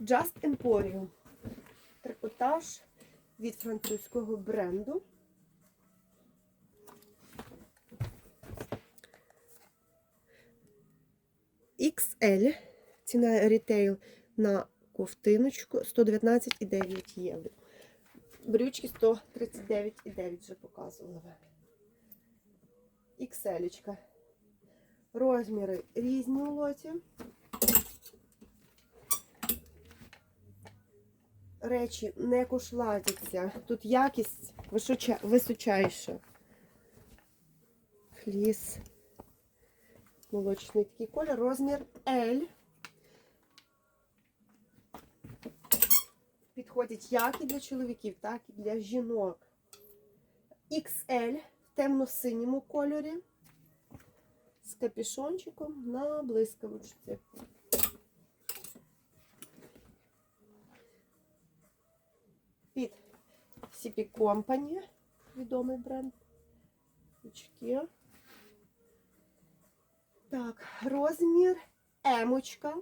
Just Emporium. Трикотаж від французького бренду. XL. Ціна рітейл на ковтиночку 119,9 євро. Брючки 139,9 вже показувала вам. XL. Розміри різні у лоті. Речі не кошладяться. Тут якість височа- височайша. Фліс. Молочний такий колір. Розмір L. Підходять як і для чоловіків, так і для жінок. XL в темно-синьому кольорі. З капюшончиком на блискавочці. CP Company, відомий бренд. Очки. Так, розмір емочка.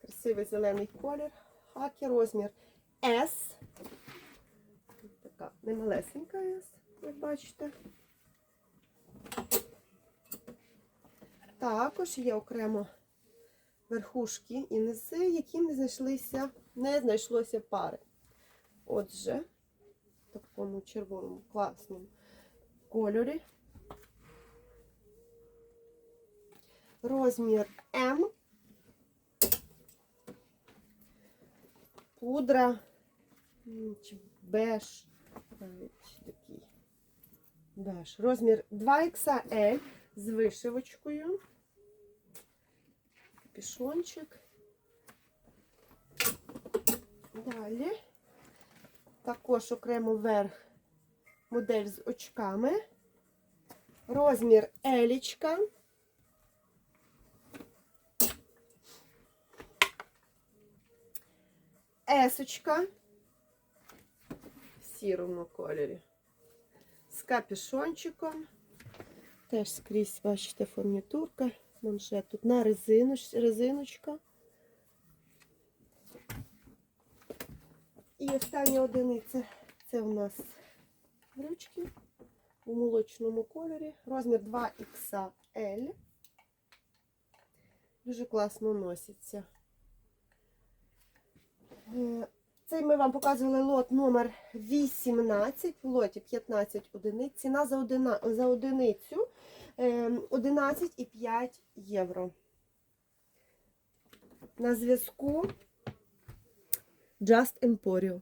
Красивий зелений колір. Хакі розмір S. Така немалесенька S, як бачите. Також є окремо верхушки і низи, яким не знайшлися, не знайшлося пари. Отже, в такому червоному класному кольорі. Розмір М. Пудра чи беж. такий беж. Розмір 2XL з вишивочкою. Капюшончик. Далі. Також окремо верх модель з очками. Розмір елічка. Есочка в сірому кольорі. З капюшончиком. Теж скрізь, бачите, фурнітурка. Манжет тут на резиноч, резиночка. І остання одиниця це у нас брючки у молочному кольорі. Розмір 2XL. Дуже класно носиться. Цей ми вам показували лот номер 18, в лоті 15 одиниць. Ціна за, одина, за одиницю е, 11,5 євро. На зв'язку Just Emporio.